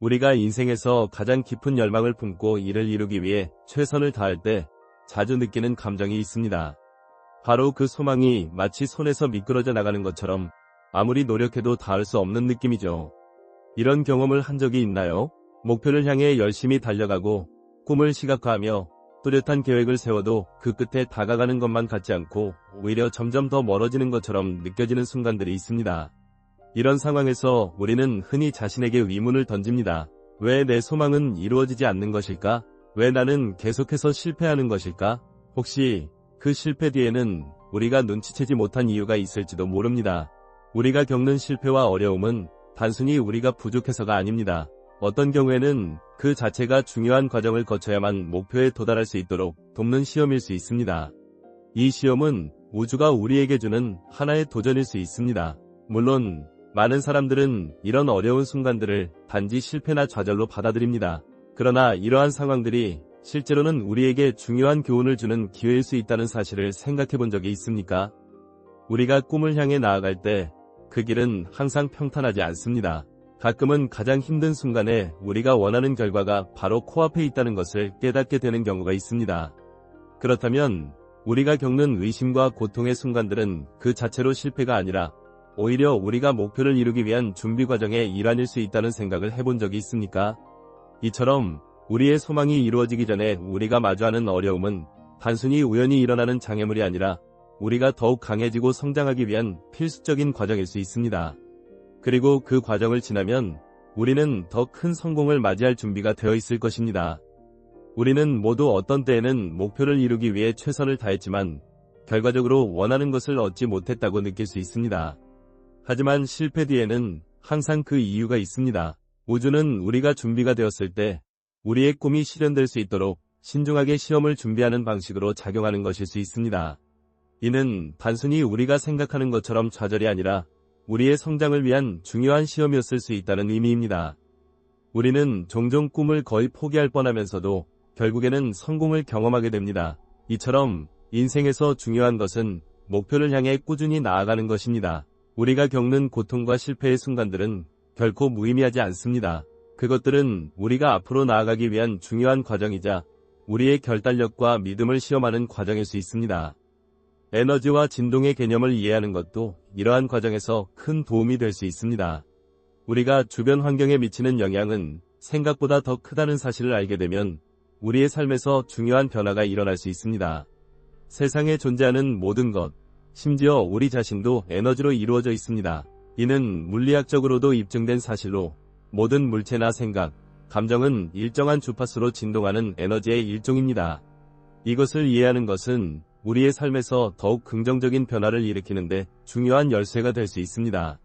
우리가 인생에서 가장 깊은 열망을 품고 이를 이루기 위해 최선을 다할 때 자주 느끼는 감정이 있습니다. 바로 그 소망이 마치 손에서 미끄러져 나가는 것처럼 아무리 노력해도 닿을 수 없는 느낌이죠. 이런 경험을 한 적이 있나요? 목표를 향해 열심히 달려가고 꿈을 시각화하며 뚜렷한 계획을 세워도 그 끝에 다가가는 것만 같지 않고 오히려 점점 더 멀어지는 것처럼 느껴지는 순간들이 있습니다. 이런 상황에서 우리는 흔히 자신에게 의문을 던집니다. 왜 내 소망은 이루어지지 않는 것일까? 왜 나는 계속해서 실패하는 것일까? 혹시 그 실패 뒤에는 우리가 눈치채지 못한 이유가 있을지도 모릅니다. 우리가 겪는 실패와 어려움은 단순히 우리가 부족해서가 아닙니다. 어떤 경우에는 그 자체가 중요한 과정을 거쳐야만 목표에 도달할 수 있도록 돕는 시험일 수 있습니다. 이 시험은 우주가 우리에게 주는 하나의 도전일 수 있습니다. 물론 많은 사람들은 이런 어려운 순간들을 단지 실패나 좌절로 받아들입니다. 그러나 이러한 상황들이 실제로는 우리에게 중요한 교훈을 주는 기회일 수 있다는 사실을 생각해 본 적이 있습니까? 우리가 꿈을 향해 나아갈 때 그 길은 항상 평탄하지 않습니다. 가끔은 가장 힘든 순간에 우리가 원하는 결과가 바로 코앞에 있다는 것을 깨닫게 되는 경우가 있습니다. 그렇다면 우리가 겪는 의심과 고통의 순간들은 그 자체로 실패가 아니라 오히려 우리가 목표를 이루기 위한 준비 과정의 일환일 수 있다는 생각을 해본 적이 있습니까? 이처럼 우리의 소망이 이루어지기 전에 우리가 마주하는 어려움은 단순히 우연히 일어나는 장애물이 아니라 우리가 더욱 강해지고 성장하기 위한 필수적인 과정일 수 있습니다. 그리고 그 과정을 지나면 우리는 더 큰 성공을 맞이할 준비가 되어 있을 것입니다. 우리는 모두 어떤 때에는 목표를 이루기 위해 최선을 다했지만 결과적으로 원하는 것을 얻지 못했다고 느낄 수 있습니다. 하지만 실패 뒤에는 항상 그 이유가 있습니다. 우주는 우리가 준비가 되었을 때 우리의 꿈이 실현될 수 있도록 신중하게 시험을 준비하는 방식으로 작용하는 것일 수 있습니다. 이는 단순히 우리가 생각하는 것처럼 좌절이 아니라 우리의 성장을 위한 중요한 시험이었을 수 있다는 의미입니다. 우리는 종종 꿈을 거의 포기할 뻔하면서도 결국에는 성공을 경험하게 됩니다. 이처럼 인생에서 중요한 것은 목표를 향해 꾸준히 나아가는 것입니다. 우리가 겪는 고통과 실패의 순간들은 결코 무의미하지 않습니다. 그것들은 우리가 앞으로 나아가기 위한 중요한 과정이자 우리의 결단력과 믿음을 시험하는 과정일 수 있습니다. 에너지와 진동의 개념을 이해하는 것도 이러한 과정에서 큰 도움이 될 수 있습니다. 우리가 주변 환경에 미치는 영향은 생각보다 더 크다는 사실을 알게 되면 우리의 삶에서 중요한 변화가 일어날 수 있습니다. 세상에 존재하는 모든 것, 심지어 우리 자신도 에너지로 이루어져 있습니다. 이는 물리학적으로도 입증된 사실로 모든 물체나 생각, 감정은 일정한 주파수로 진동하는 에너지의 일종입니다. 이것을 이해하는 것은 우리의 삶에서 더욱 긍정적인 변화를 일으키는데 중요한 열쇠가 될 수 있습니다.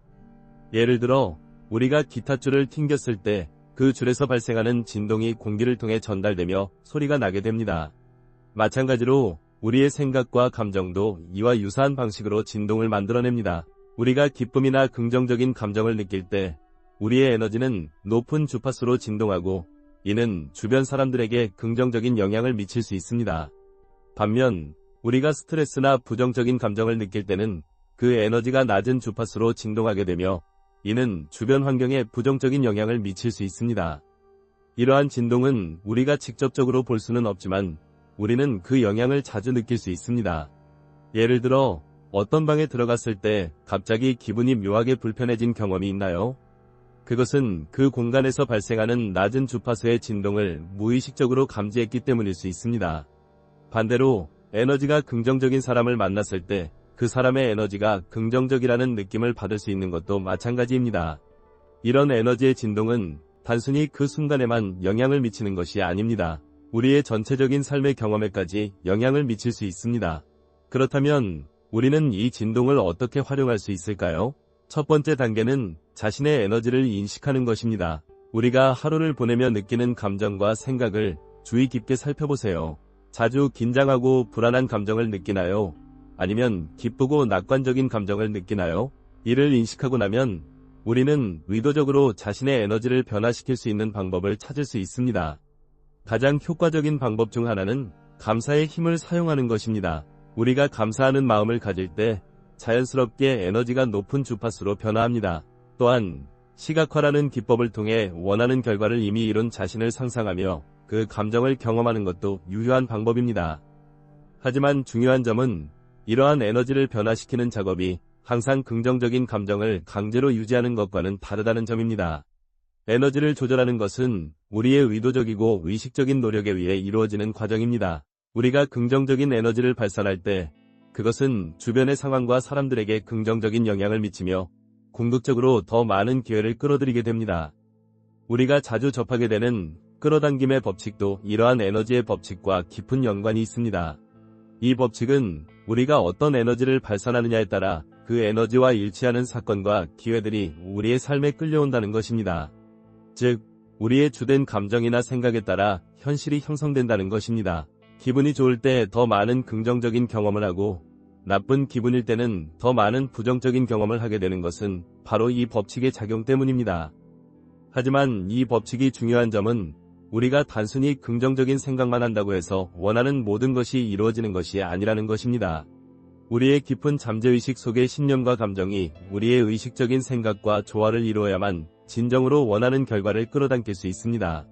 예를 들어 우리가 기타줄을 튕겼을 때 그 줄에서 발생하는 진동이 공기를 통해 전달되며 소리가 나게 됩니다. 마찬가지로 우리의 생각과 감정도 이와 유사한 방식으로 진동을 만들어냅니다. 우리가 기쁨이나 긍정적인 감정을 느낄 때 우리의 에너지는 높은 주파수로 진동하고 이는 주변 사람들에게 긍정적인 영향을 미칠 수 있습니다. 반면 우리가 스트레스나 부정적인 감정을 느낄 때는 그 에너지가 낮은 주파수로 진동하게 되며 이는 주변 환경에 부정적인 영향을 미칠 수 있습니다. 이러한 진동은 우리가 직접적으로 볼 수는 없지만 우리는 그 영향을 자주 느낄 수 있습니다. 예를 들어 어떤 방에 들어갔을 때 갑자기 기분이 묘하게 불편해진 경험이 있나요? 그것은 그 공간에서 발생하는 낮은 주파수의 진동을 무의식적으로 감지했기 때문일 수 있습니다. 반대로 에너지가 긍정적인 사람을 만났을 때 그 사람의 에너지가 긍정적이라는 느낌을 받을 수 있는 것도 마찬가지입니다. 이런 에너지의 진동은 단순히 그 순간에만 영향을 미치는 것이 아닙니다. 우리의 전체적인 삶의 경험에까지 영향을 미칠 수 있습니다. 그렇다면 우리는 이 진동을 어떻게 활용할 수 있을까요? 첫 번째 단계는 자신의 에너지를 인식하는 것입니다. 우리가 하루를 보내며 느끼는 감정과 생각을 주의 깊게 살펴보세요. 자주 긴장하고 불안한 감정을 느끼나요? 아니면 기쁘고 낙관적인 감정을 느끼나요? 이를 인식하고 나면 우리는 의도적으로 자신의 에너지를 변화시킬 수 있는 방법을 찾을 수 있습니다. 가장 효과적인 방법 중 하나는 감사의 힘을 사용하는 것입니다. 우리가 감사하는 마음을 가질 때 자연스럽게 에너지가 높은 주파수로 변화합니다. 또한 시각화라는 기법을 통해 원하는 결과를 이미 이룬 자신을 상상하며 그 감정을 경험하는 것도 유효한 방법입니다. 하지만 중요한 점은 이러한 에너지를 변화시키는 작업이 항상 긍정적인 감정을 강제로 유지하는 것과는 다르다는 점입니다. 에너지를 조절하는 것은 우리의 의도적이고 의식적인 노력에 의해 이루어지는 과정입니다. 우리가 긍정적인 에너지를 발산할 때 그것은 주변의 상황과 사람들에게 긍정적인 영향을 미치며 궁극적으로 더 많은 기회를 끌어들이게 됩니다. 우리가 자주 접하게 되는 끌어당김의 법칙도 이러한 에너지의 법칙과 깊은 연관이 있습니다. 이 법칙은 우리가 어떤 에너지를 발산하느냐에 따라 그 에너지와 일치하는 사건과 기회들이 우리의 삶에 끌려온다는 것입니다. 즉, 우리의 주된 감정이나 생각에 따라 현실이 형성된다는 것입니다. 기분이 좋을 때 더 많은 긍정적인 경험을 하고 나쁜 기분일 때는 더 많은 부정적인 경험을 하게 되는 것은 바로 이 법칙의 작용 때문입니다. 하지만 이 법칙이 중요한 점은 우리가 단순히 긍정적인 생각만 한다고 해서 원하는 모든 것이 이루어지는 것이 아니라는 것입니다. 우리의 깊은 잠재의식 속의 신념과 감정이 우리의 의식적인 생각과 조화를 이루어야만 진정으로 원하는 결과를 끌어당길 수 있습니다.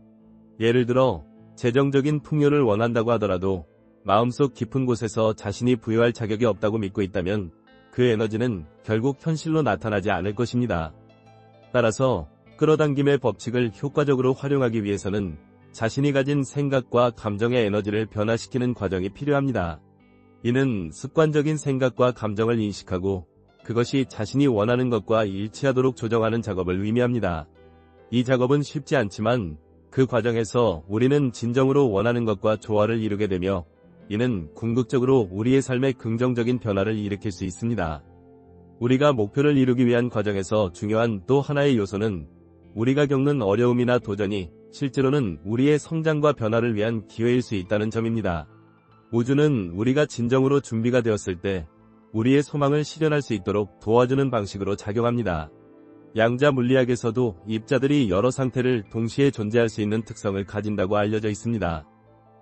예를 들어 재정적인 풍요를 원한다고 하더라도 마음속 깊은 곳에서 자신이 부여할 자격이 없다고 믿고 있다면 그 에너지는 결국 현실로 나타나지 않을 것입니다. 따라서 끌어당김의 법칙을 효과적으로 활용하기 위해서는 자신이 가진 생각과 감정의 에너지를 변화시키는 과정이 필요합니다. 이는 습관적인 생각과 감정을 인식하고 그것이 자신이 원하는 것과 일치하도록 조정하는 작업을 의미합니다. 이 작업은 쉽지 않지만 그 과정에서 우리는 진정으로 원하는 것과 조화를 이루게 되며 이는 궁극적으로 우리의 삶에 긍정적인 변화를 일으킬 수 있습니다. 우리가 목표를 이루기 위한 과정에서 중요한 또 하나의 요소는 우리가 겪는 어려움이나 도전이 실제로는 우리의 성장과 변화를 위한 기회일 수 있다는 점입니다. 우주는 우리가 진정으로 준비가 되었을 때 우리의 소망을 실현할 수 있도록 도와주는 방식으로 작용합니다. 양자 물리학에서도 입자들이 여러 상태를 동시에 존재할 수 있는 특성을 가진다고 알려져 있습니다.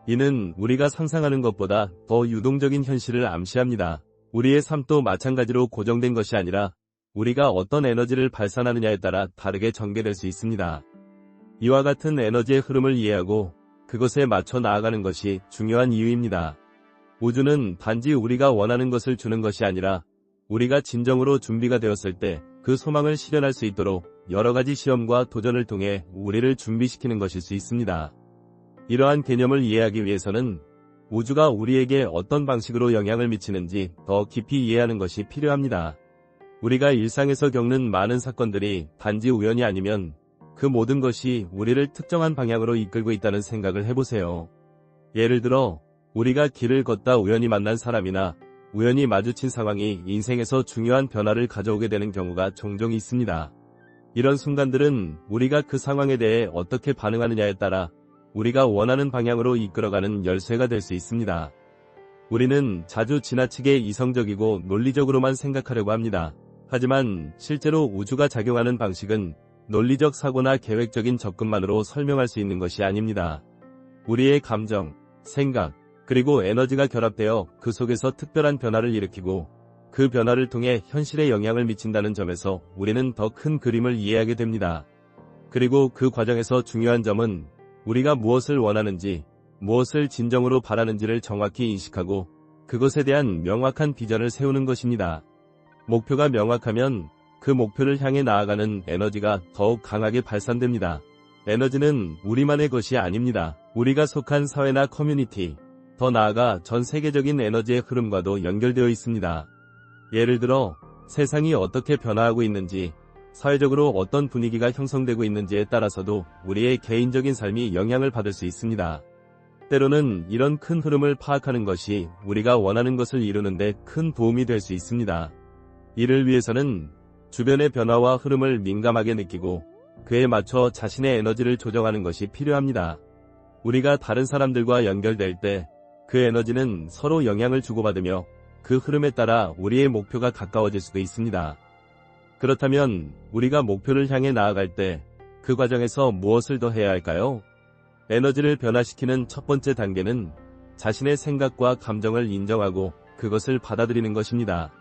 이는 우리가 상상하는 것보다 더 유동적인 현실을 암시합니다. 우리의 삶도 마찬가지로 고정된 것이 아니라 우리가 어떤 에너지를 발산하느냐에 따라 다르게 전개될 수 있습니다. 이와 같은 에너지의 흐름을 이해하고 그것에 맞춰 나아가는 것이 중요한 이유입니다. 우주는 단지 우리가 원하는 것을 주는 것이 아니라 우리가 진정으로 준비가 되었을 때 그 소망을 실현할 수 있도록 여러 가지 시험과 도전을 통해 우리를 준비시키는 것일 수 있습니다. 이러한 개념을 이해하기 위해서는 우주가 우리에게 어떤 방식으로 영향을 미치는지 더 깊이 이해하는 것이 필요합니다. 우리가 일상에서 겪는 많은 사건들이 단지 우연이 아니면 그 모든 것이 우리를 특정한 방향으로 이끌고 있다는 생각을 해보세요. 예를 들어 우리가 길을 걷다 우연히 만난 사람이나 우연히 마주친 상황이 인생에서 중요한 변화를 가져오게 되는 경우가 종종 있습니다. 이런 순간들은 우리가 그 상황에 대해 어떻게 반응하느냐에 따라 우리가 원하는 방향으로 이끌어가는 열쇠가 될 수 있습니다. 우리는 자주 지나치게 이성적이고 논리적으로만 생각하려고 합니다. 하지만 실제로 우주가 작용하는 방식은 논리적 사고나 계획적인 접근만으로 설명할 수 있는 것이 아닙니다. 우리의 감정, 생각, 그리고 에너지가 결합되어 그 속에서 특별한 변화를 일으키고 그 변화를 통해 현실에 영향을 미친다는 점에서 우리는 더 큰 그림을 이해하게 됩니다. 그리고 그 과정에서 중요한 점은 우리가 무엇을 원하는지, 무엇을 진정으로 바라는지를 정확히 인식하고 그것에 대한 명확한 비전을 세우는 것입니다. 목표가 명확하면 그 목표를 향해 나아가는 에너지가 더욱 강하게 발산됩니다. 에너지는 우리만의 것이 아닙니다. 우리가 속한 사회나 커뮤니티, 더 나아가 전 세계적인 에너지의 흐름과도 연결되어 있습니다. 예를 들어 세상이 어떻게 변화하고 있는지, 사회적으로 어떤 분위기가 형성되고 있는지에 따라서도 우리의 개인적인 삶이 영향을 받을 수 있습니다. 때로는 이런 큰 흐름을 파악하는 것이 우리가 원하는 것을 이루는데 큰 도움이 될 수 있습니다. 이를 위해서는 주변의 변화와 흐름을 민감하게 느끼고 그에 맞춰 자신의 에너지를 조정하는 것이 필요합니다. 우리가 다른 사람들과 연결될 때 그 에너지는 서로 영향을 주고받으며 그 흐름에 따라 우리의 목표가 가까워질 수도 있습니다. 그렇다면 우리가 목표를 향해 나아갈 때 그 과정에서 무엇을 더 해야 할까요? 에너지를 변화시키는 첫 번째 단계는 자신의 생각과 감정을 인정하고 그것을 받아들이는 것입니다.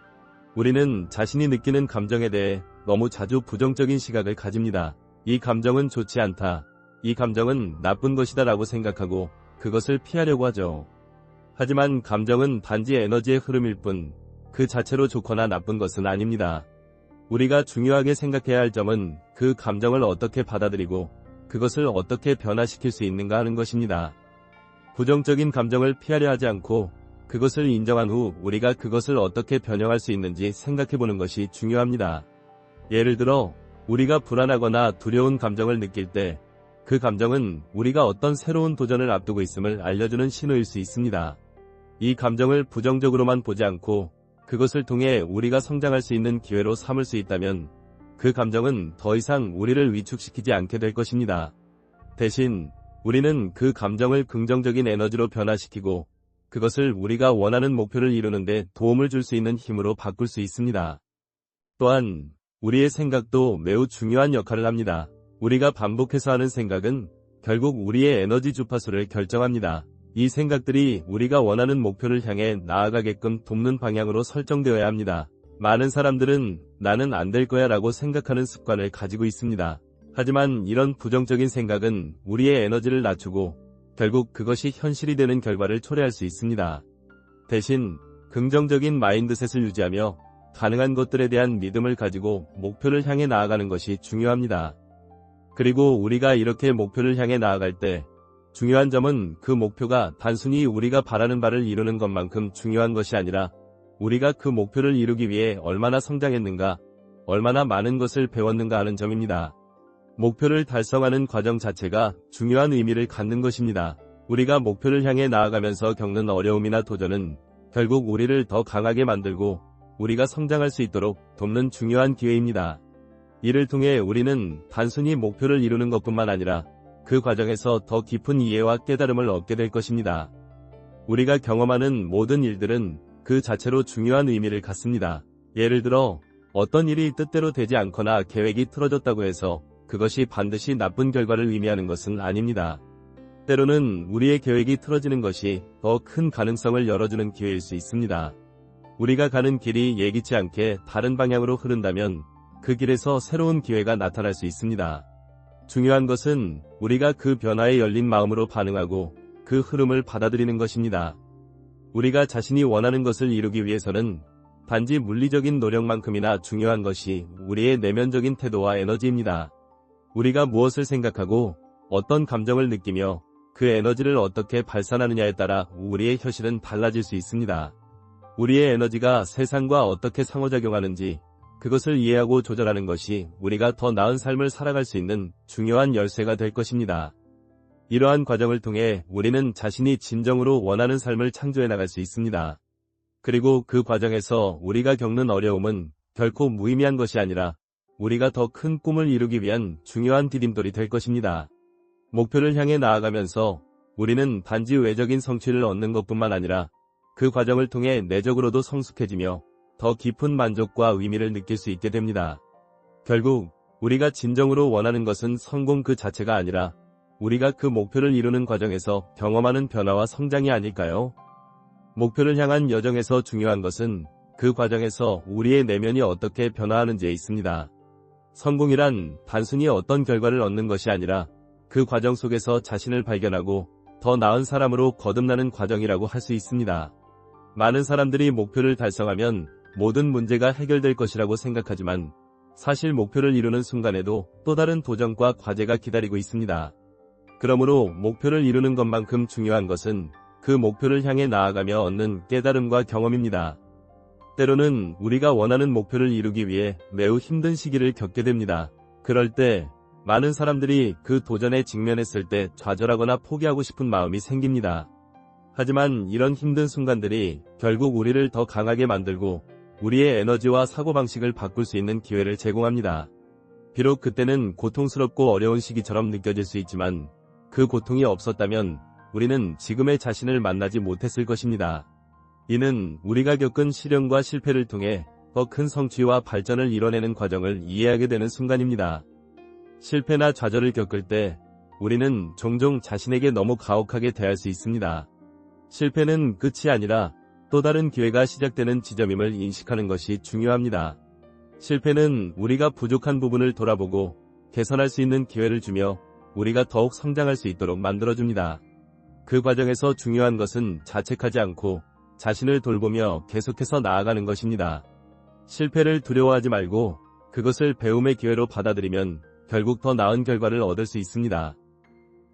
우리는 자신이 느끼는 감정에 대해 너무 자주 부정적인 시각을 가집니다. 이 감정은 좋지 않다. 이 감정은 나쁜 것이다 라고 생각하고 그것을 피하려고 하죠. 하지만 감정은 단지 에너지의 흐름일 뿐 그 자체로 좋거나 나쁜 것은 아닙니다. 우리가 중요하게 생각해야 할 점은 그 감정을 어떻게 받아들이고 그것을 어떻게 변화시킬 수 있는가 하는 것입니다. 부정적인 감정을 피하려 하지 않고 그것을 인정한 후 우리가 그것을 어떻게 변형할 수 있는지 생각해보는 것이 중요합니다. 예를 들어 우리가 불안하거나 두려운 감정을 느낄 때 그 감정은 우리가 어떤 새로운 도전을 앞두고 있음을 알려주는 신호일 수 있습니다. 이 감정을 부정적으로만 보지 않고 그것을 통해 우리가 성장할 수 있는 기회로 삼을 수 있다면 그 감정은 더 이상 우리를 위축시키지 않게 될 것입니다. 대신 우리는 그 감정을 긍정적인 에너지로 변화시키고 그것을 우리가 원하는 목표를 이루는데 도움을 줄 수 있는 힘으로 바꿀 수 있습니다. 또한 우리의 생각도 매우 중요한 역할을 합니다. 우리가 반복해서 하는 생각은 결국 우리의 에너지 주파수를 결정합니다. 이 생각들이 우리가 원하는 목표를 향해 나아가게끔 돕는 방향으로 설정되어야 합니다. 많은 사람들은 나는 안 될 거야 라고 생각하는 습관을 가지고 있습니다. 하지만 이런 부정적인 생각은 우리의 에너지를 낮추고 결국 그것이 현실이 되는 결과를 초래할 수 있습니다. 대신 긍정적인 마인드셋을 유지하며 가능한 것들에 대한 믿음을 가지고 목표를 향해 나아가는 것이 중요합니다. 그리고 우리가 이렇게 목표를 향해 나아갈 때 중요한 점은 그 목표가 단순히 우리가 바라는 바를 이루는 것만큼 중요한 것이 아니라 우리가 그 목표를 이루기 위해 얼마나 성장했는가, 얼마나 많은 것을 배웠는가 하는 점입니다. 목표를 달성하는 과정 자체가 중요한 의미를 갖는 것입니다. 우리가 목표를 향해 나아가면서 겪는 어려움이나 도전은 결국 우리를 더 강하게 만들고 우리가 성장할 수 있도록 돕는 중요한 기회입니다. 이를 통해 우리는 단순히 목표를 이루는 것뿐만 아니라 그 과정에서 더 깊은 이해와 깨달음을 얻게 될 것입니다. 우리가 경험하는 모든 일들은 그 자체로 중요한 의미를 갖습니다. 예를 들어 어떤 일이 뜻대로 되지 않거나 계획이 틀어졌다고 해서 그것이 반드시 나쁜 결과를 의미하는 것은 아닙니다. 때로는 우리의 계획이 틀어지는 것이 더 큰 가능성을 열어주는 기회일 수 있습니다. 우리가 가는 길이 예기치 않게 다른 방향으로 흐른다면 그 길에서 새로운 기회가 나타날 수 있습니다. 중요한 것은 우리가 그 변화에 열린 마음으로 반응하고 그 흐름을 받아들이는 것입니다. 우리가 자신이 원하는 것을 이루기 위해서는 단지 물리적인 노력만큼이나 중요한 것이 우리의 내면적인 태도와 에너지입니다. 우리가 무엇을 생각하고 어떤 감정을 느끼며 그 에너지를 어떻게 발산하느냐에 따라 우리의 현실은 달라질 수 있습니다. 우리의 에너지가 세상과 어떻게 상호작용하는지 그것을 이해하고 조절하는 것이 우리가 더 나은 삶을 살아갈 수 있는 중요한 열쇠가 될 것입니다. 이러한 과정을 통해 우리는 자신이 진정으로 원하는 삶을 창조해 나갈 수 있습니다. 그리고 그 과정에서 우리가 겪는 어려움은 결코 무의미한 것이 아니라 우리가 더 큰 꿈을 이루기 위한 중요한 디딤돌이 될 것입니다. 목표를 향해 나아가면서 우리는 단지 외적인 성취를 얻는 것뿐만 아니라 그 과정을 통해 내적으로도 성숙해지며 더 깊은 만족과 의미를 느낄 수 있게 됩니다. 결국 우리가 진정으로 원하는 것은 성공 그 자체가 아니라 우리가 그 목표를 이루는 과정에서 경험하는 변화와 성장이 아닐까요? 목표를 향한 여정에서 중요한 것은 그 과정에서 우리의 내면이 어떻게 변화하는지에 있습니다. 성공이란 단순히 어떤 결과를 얻는 것이 아니라 그 과정 속에서 자신을 발견하고 더 나은 사람으로 거듭나는 과정이라고 할 수 있습니다. 많은 사람들이 목표를 달성하면 모든 문제가 해결될 것이라고 생각하지만 사실 목표를 이루는 순간에도 또 다른 도전과 과제가 기다리고 있습니다. 그러므로 목표를 이루는 것만큼 중요한 것은 그 목표를 향해 나아가며 얻는 깨달음과 경험입니다. 때로는 우리가 원하는 목표를 이루기 위해 매우 힘든 시기를 겪게 됩니다. 그럴 때 많은 사람들이 그 도전에 직면했을 때 좌절하거나 포기하고 싶은 마음이 생깁니다. 하지만 이런 힘든 순간들이 결국 우리를 더 강하게 만들고 우리의 에너지와 사고방식을 바꿀 수 있는 기회를 제공합니다. 비록 그때는 고통스럽고 어려운 시기처럼 느껴질 수 있지만 그 고통이 없었다면 우리는 지금의 자신을 만나지 못했을 것입니다. 이는 우리가 겪은 시련과 실패를 통해 더 큰 성취와 발전을 이뤄내는 과정을 이해하게 되는 순간입니다. 실패나 좌절을 겪을 때 우리는 종종 자신에게 너무 가혹하게 대할 수 있습니다. 실패는 끝이 아니라 또 다른 기회가 시작되는 지점임을 인식하는 것이 중요합니다. 실패는 우리가 부족한 부분을 돌아보고 개선할 수 있는 기회를 주며 우리가 더욱 성장할 수 있도록 만들어줍니다. 그 과정에서 중요한 것은 자책하지 않고 자신을 돌보며 계속해서 나아가는 것입니다. 실패를 두려워하지 말고 그것을 배움의 기회로 받아들이면 결국 더 나은 결과를 얻을 수 있습니다.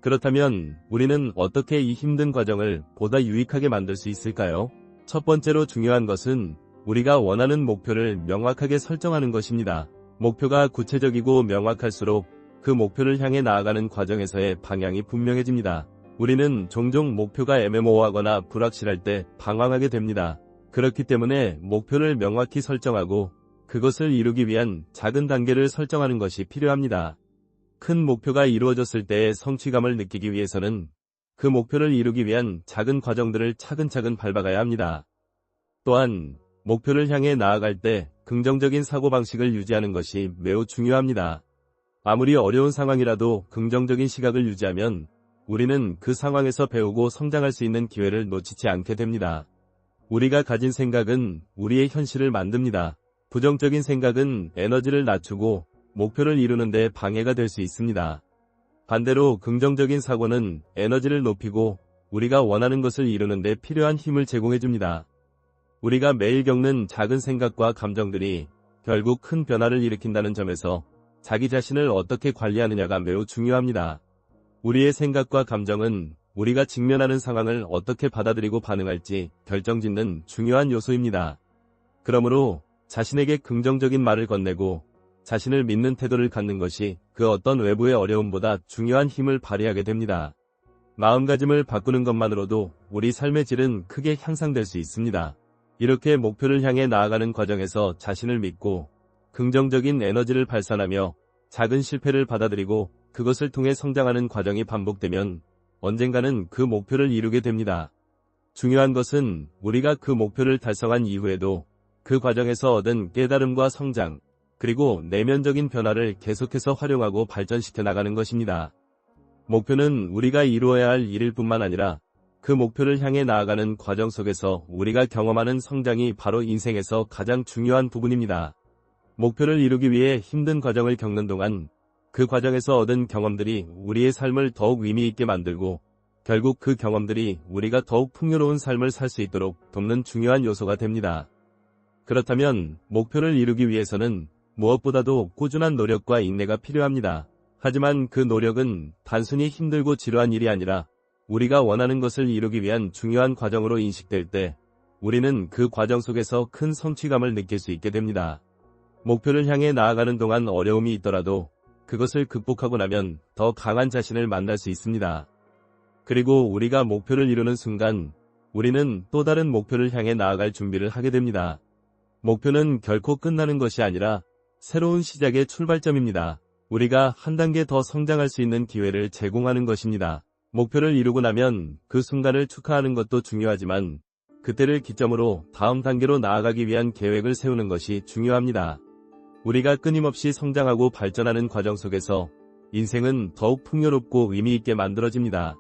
그렇다면 우리는 어떻게 이 힘든 과정을 보다 유익하게 만들 수 있을까요? 첫 번째로 중요한 것은 우리가 원하는 목표를 명확하게 설정하는 것입니다. 목표가 구체적이고 명확할수록 그 목표를 향해 나아가는 과정에서의 방향이 분명해집니다. 우리는 종종 목표가 애매모호하거나 불확실할 때 방황하게 됩니다. 그렇기 때문에 목표를 명확히 설정하고 그것을 이루기 위한 작은 단계를 설정하는 것이 필요합니다. 큰 목표가 이루어졌을 때의 성취감을 느끼기 위해서는 그 목표를 이루기 위한 작은 과정들을 차근차근 밟아가야 합니다. 또한 목표를 향해 나아갈 때 긍정적인 사고방식을 유지하는 것이 매우 중요합니다. 아무리 어려운 상황이라도 긍정적인 시각을 유지하면 우리는 그 상황에서 배우고 성장할 수 있는 기회를 놓치지 않게 됩니다. 우리가 가진 생각은 우리의 현실을 만듭니다. 부정적인 생각은 에너지를 낮추고 목표를 이루는데 방해가 될 수 있습니다. 반대로 긍정적인 사고는 에너지를 높이고 우리가 원하는 것을 이루는데 필요한 힘을 제공해줍니다. 우리가 매일 겪는 작은 생각과 감정들이 결국 큰 변화를 일으킨다는 점에서 자기 자신을 어떻게 관리하느냐가 매우 중요합니다. 우리의 생각과 감정은 우리가 직면하는 상황을 어떻게 받아들이고 반응할지 결정짓는 중요한 요소입니다. 그러므로 자신에게 긍정적인 말을 건네고 자신을 믿는 태도를 갖는 것이 그 어떤 외부의 어려움보다 중요한 힘을 발휘하게 됩니다. 마음가짐을 바꾸는 것만으로도 우리 삶의 질은 크게 향상될 수 있습니다. 이렇게 목표를 향해 나아가는 과정에서 자신을 믿고 긍정적인 에너지를 발산하며 작은 실패를 받아들이고 그것을 통해 성장하는 과정이 반복되면 언젠가는 그 목표를 이루게 됩니다. 중요한 것은 우리가 그 목표를 달성한 이후에도 그 과정에서 얻은 깨달음과 성장, 그리고 내면적인 변화를 계속해서 활용하고 발전시켜 나가는 것입니다. 목표는 우리가 이루어야 할 일일 뿐만 아니라 그 목표를 향해 나아가는 과정 속에서 우리가 경험하는 성장이 바로 인생에서 가장 중요한 부분입니다. 목표를 이루기 위해 힘든 과정을 겪는 동안 그 과정에서 얻은 경험들이 우리의 삶을 더욱 의미 있게 만들고 결국 그 경험들이 우리가 더욱 풍요로운 삶을 살 수 있도록 돕는 중요한 요소가 됩니다. 그렇다면 목표를 이루기 위해서는 무엇보다도 꾸준한 노력과 인내가 필요합니다. 하지만 그 노력은 단순히 힘들고 지루한 일이 아니라 우리가 원하는 것을 이루기 위한 중요한 과정으로 인식될 때 우리는 그 과정 속에서 큰 성취감을 느낄 수 있게 됩니다. 목표를 향해 나아가는 동안 어려움이 있더라도 그것을 극복하고 나면 더 강한 자신을 만날 수 있습니다. 그리고 우리가 목표를 이루는 순간 우리는 또 다른 목표를 향해 나아갈 준비를 하게 됩니다. 목표는 결코 끝나는 것이 아니라 새로운 시작의 출발점입니다. 우리가 한 단계 더 성장할 수 있는 기회를 제공하는 것입니다. 목표를 이루고 나면 그 순간을 축하하는 것도 중요하지만 그때를 기점으로 다음 단계로 나아가기 위한 계획을 세우는 것이 중요합니다. 우리가 끊임없이 성장하고 발전하는 과정 속에서 인생은 더욱 풍요롭고 의미있게 만들어집니다.